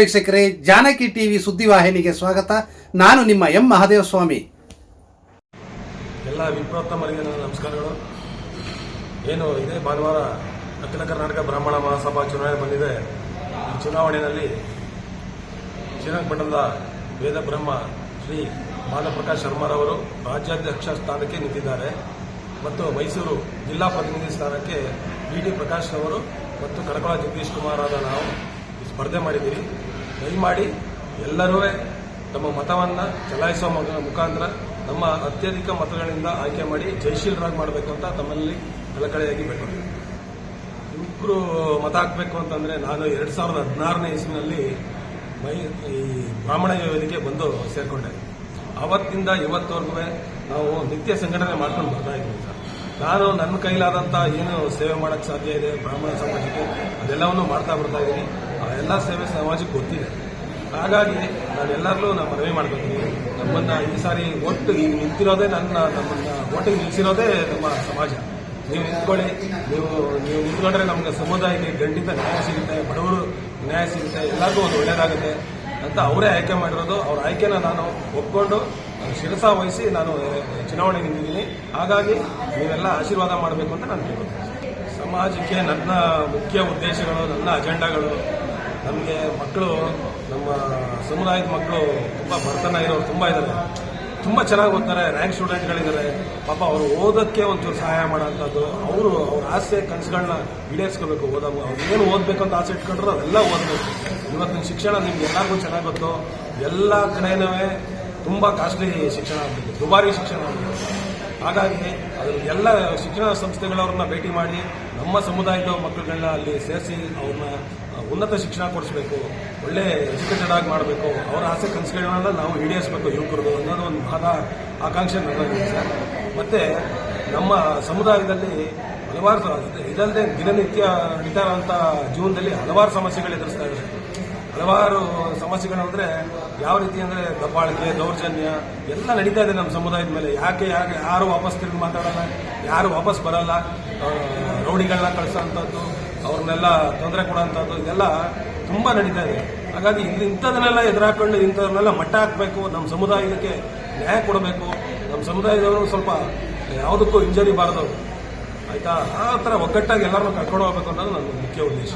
ವೀಕ್ಷಕರೇ, ಜಾನಕಿ ಟಿವಿ ಸುದ್ದಿವಾಹಿನಿಗೆ ಸ್ವಾಗತ. ನಾನು ನಿಮ್ಮ ಎಂ ಮಹಾದೇವ ಸ್ವಾಮಿ ಎಲ್ಲ ವಿಪ್ರೋತ್ತಮರಿಗೆ ನಮಸ್ಕಾರಗಳು. ಏನು, ಇದೇ ಭಾನುವಾರ ಅಖಿಲ ಕರ್ನಾಟಕ ಬ್ರಾಹ್ಮಣ ಮಹಾಸಭಾ ಚುನಾವಣೆ ಬಂದಿದೆ. ಈ ಚುನಾವಣೆಯಲ್ಲಿ ಶ್ರೀರಂಗಪಟ್ಟಣದ ವೇದ ಬ್ರಹ್ಮ ಶ್ರೀ ಬಾಲಪ್ರಕಾಶ್ ಶರ್ಮರವರು ರಾಜ್ಯಾಧ್ಯಕ್ಷ ಸ್ಥಾನಕ್ಕೆ ನಿಂತಿದ್ದಾರೆ. ಮತ್ತು ಮೈಸೂರು ಜಿಲ್ಲಾ ಪ್ರತಿನಿಧಿ ಸ್ಥಾನಕ್ಕೆ ಬಿ ಡಿ ಪ್ರಕಾಶ್ ಅವರು ಮತ್ತು ಕಡಕೋಳ ಜಗದೀಶ್ ಕುಮಾರ್ ಆದ ನಾವು ಸ್ಪರ್ಧೆ ಮಾಡಿದ್ದೀರಿ. ದಯಮಾಡಿ ಎಲ್ಲರೂ ತಮ್ಮ ಮತವನ್ನು ಚಲಾಯಿಸುವ ಮುಖ- ಮುಖಾಂತರ ನಮ್ಮ ಅತ್ಯಧಿಕ ಮತಗಳಿಂದ ಆಯ್ಕೆ ಮಾಡಿ ಜಯಶೀಲರಾಗಿ ಮಾಡಬೇಕು ಅಂತ ತಮ್ಮಲ್ಲಿ ಕಳಕಳಿಯಾಗಿ ಬೇಡ್ಕೊಳ್ತೀನಿ ಇಬ್ಬರು ಮತ ಹಾಕಬೇಕು ಅಂತಂದ್ರೆ ನಾನು ಎರಡ್ ಸಾವಿರದ ಹದಿನಾರನೇ ಇಸ್ವಿನಲ್ಲಿ ಮೈ ಈ ಬ್ರಾಹ್ಮಣ ವೇದಿಕೆ ಬಂದು ಸೇರಿಕೊಂಡೆ. ಅವತ್ತಿಂದ ಇವತ್ತವರೆಗೂ ನಾವು ನಿತ್ಯ ಸಂಘಟನೆ ಮಾಡ್ಕೊಂಡು ಬರ್ತಾ ಇದ್ದೀವಿ ನಾನು ನನ್ನ ಕೈಲಾದಂಥ ಏನು ಸೇವೆ ಮಾಡೋಕ್ಕೆ ಸಾಧ್ಯ ಇದೆ ಬ್ರಾಹ್ಮಣ ಸಮಾಜಕ್ಕೆ ಅದೆಲ್ಲವನ್ನೂ ಮಾಡ್ತಾ ಬರ್ತಾ ಇದ್ದೀನಿ. ಎಲ್ಲ ಸೇವೆ ಸಮಾಜಕ್ಕೆ ಗೊತ್ತಿದೆ. ಹಾಗಾಗಿ ನಾನು ಎಲ್ಲರಲ್ಲೂ ನಾನು ಮನವಿ ಮಾಡ್ಕೊತೀನಿ. ನಮ್ಮನ್ನ ಈ ಸಾರಿ ಒಟ್ಟು ಈಗ ನಿಂತಿರೋದೇ ನನ್ನ, ನಮ್ಮನ್ನ ಒಟ್ಟಿಗೆ ನಿಲ್ಲಿಸಿರೋದೇ ನಮ್ಮ ಸಮಾಜ. ನೀವು ನಿಂತ್ಕೊಳ್ಳಿ. ನೀವು ನೀವು ನಿಂತ್ಕೊಂಡ್ರೆ ನಮ್ಗೆ ಸಮುದಾಯಕ್ಕೆ ಗಂಡಿತ ನ್ಯಾಯ ಸಿಗುತ್ತೆ, ಬಡವರು ನ್ಯಾಯ ಸಿಗುತ್ತೆ, ಎಲ್ಲರಿಗೂ ಒಂದು ಒಳ್ಳೇದಾಗುತ್ತೆ ಅಂತ ಅವರೇ ಆಯ್ಕೆ ಮಾಡಿರೋದು. ಅವ್ರ ಆಯ್ಕೆನ ನಾನು ಒಪ್ಕೊಂಡು ಶಿರಸ ವಹಿಸಿ ನಾನು ಚುನಾವಣೆ ನಿಂತಿದ್ದೀನಿ. ಹಾಗಾಗಿ ನೀವೆಲ್ಲ ಆಶೀರ್ವಾದ ಮಾಡಬೇಕು ಅಂತ ನಾನು ಕೇಳ್ಕೊತೀನಿ. ಸಮಾಜಕ್ಕೆ ನನ್ನ ಮುಖ್ಯ ಉದ್ದೇಶಗಳು, ನನ್ನ ಅಜೆಂಡಾಗಳು ನಮಗೆ ಮಕ್ಕಳು, ನಮ್ಮ ಸಮುದಾಯದ ಮಕ್ಕಳು ತುಂಬ ಬರ್ತನ ಇರೋರು ತುಂಬ ಇದ್ದಾರೆ. ತುಂಬ ಚೆನ್ನಾಗಿ ಓದ್ತಾರೆ ರ್ಯಾಂಕ್ ಸ್ಟೂಡೆಂಟ್ಗಳಿದ್ದಾರೆ ಪಾಪ ಅವರು ಓದೋಕ್ಕೆ ಒಂಚೂರು ಸಹಾಯ ಮಾಡೋಂಥದ್ದು. ಅವರು ಅವ್ರ ಆಸೆ ಕನಸುಗಳನ್ನ ಈಡೇರಿಸ್ಕೋಬೇಕು ಓದೋ ಅವ್ರು ಏನು ಓದಬೇಕು ಅಂತ ಆಸೆ ಇಟ್ಕೊಂಡ್ರೆ ಅದೆಲ್ಲ ಓದಬೇಕು. ಇವತ್ತಿನ ಶಿಕ್ಷಣ ನಿಮ್ಗೆ ಎಲ್ಲರಿಗೂ ಚೆನ್ನಾಗಿ ಗೊತ್ತು. ಎಲ್ಲ ಕಡೆನೂ ತುಂಬ ಕಾಸ್ಟ್ಲಿ ಶಿಕ್ಷಣ ಆಗಬೇಕು ದುಬಾರಿ ಶಿಕ್ಷಣ ಆಗ್ಬಿಟ್ಟಿದೆ. ಹಾಗಾಗಿ ಅದು ಎಲ್ಲ ಶಿಕ್ಷಣ ಸಂಸ್ಥೆಗಳವ್ರನ್ನ ಭೇಟಿ ಮಾಡಿ ನಮ್ಮ ಸಮುದಾಯದ ಮಕ್ಕಳುಗಳನ್ನ ಅಲ್ಲಿ ಸೇರಿಸಿ ಅವ್ರನ್ನ ಉನ್ನತ ಶಿಕ್ಷಣ ಕೊಡಿಸ್ಬೇಕು, ಒಳ್ಳೆ ಎಜುಕೇಟೆಡ್ ಆಗಿ ಮಾಡಬೇಕು, ಅವರ ಆಸೆ ಕನಸುಗಳನ್ನ ನಾವು ಈಡೇರಿಸಬೇಕು ಯುವಕರದು ಅನ್ನೋದು ಒಂದು ಮಹದ ಆಕಾಂಕ್ಷೆ ನನ್ನಲ್ಲಿದೆ ಸರ್ ಮತ್ತೆ ನಮ್ಮ ಸಮುದಾಯದಲ್ಲಿ ಹಲವಾರು ಇದು- ಇದಲ್ಲದೆ ದಿನನಿತ್ಯ ಇರುವಂಥ ಜೀವನದಲ್ಲಿ ಹಲವಾರು ಸಮಸ್ಯೆಗಳು ಎದುರಿಸ್ತಾ ಇದ್ದಾರೆ. ಹಲವಾರು ಸಮಸ್ಯೆಗಳು ಅಂದ್ರೆ ಯಾವ ರೀತಿ ಅಂದ್ರೆ ದಬ್ಬಾಳಿಕೆ, ದೌರ್ಜನ್ಯ ಎಲ್ಲ ನಡೀತಾ ಇದೆ ನಮ್ಮ ಸಮುದಾಯದ ಮೇಲೆ. ಯಾಕೆ ಯಾಕೆ, ಯಾರು ವಾಪಸ್ ತಿರುಗಿ ಮಾತಾಡಲ್ಲ, ಯಾರು ವಾಪಸ್ ಬರಲ್ಲ? ರೌಡಿಗಳನ್ನ ಕಳಿಸೋಂಥದ್ದು, ಅವ್ರನ್ನೆಲ್ಲ ತೊಂದರೆ ಕೊಡೋಂಥದ್ದು, ಇದೆಲ್ಲ ತುಂಬಾ ನಡೀತಾ ಇದೆ. ಹಾಗಾಗಿ ಇಲ್ಲಿ ಇಂಥದನ್ನೆಲ್ಲ ಎದುರಾಕೊಂಡು ಇಂಥದನ್ನೆಲ್ಲ ಮಟ್ಟ ಹಾಕಬೇಕು. ನಮ್ಮ ಸಮುದಾಯಕ್ಕೆ ನ್ಯಾಯ ಕೊಡಬೇಕು. ನಮ್ಮ ಸಮುದಾಯದವರು ಸ್ವಲ್ಪ ಯಾವುದಕ್ಕೂ ಇಂಜರಿ ಬಾರದವರು ಆಯ್ತಾ? ಆ ಥರ ಒಗ್ಗಟ್ಟಾಗಿ ಎಲ್ಲರನ್ನೂ ಕರ್ಕೊಂಡು ಹೋಗ್ಬೇಕು ಅನ್ನೋದು ನನ್ನ ಮುಖ್ಯ ಉದ್ದೇಶ.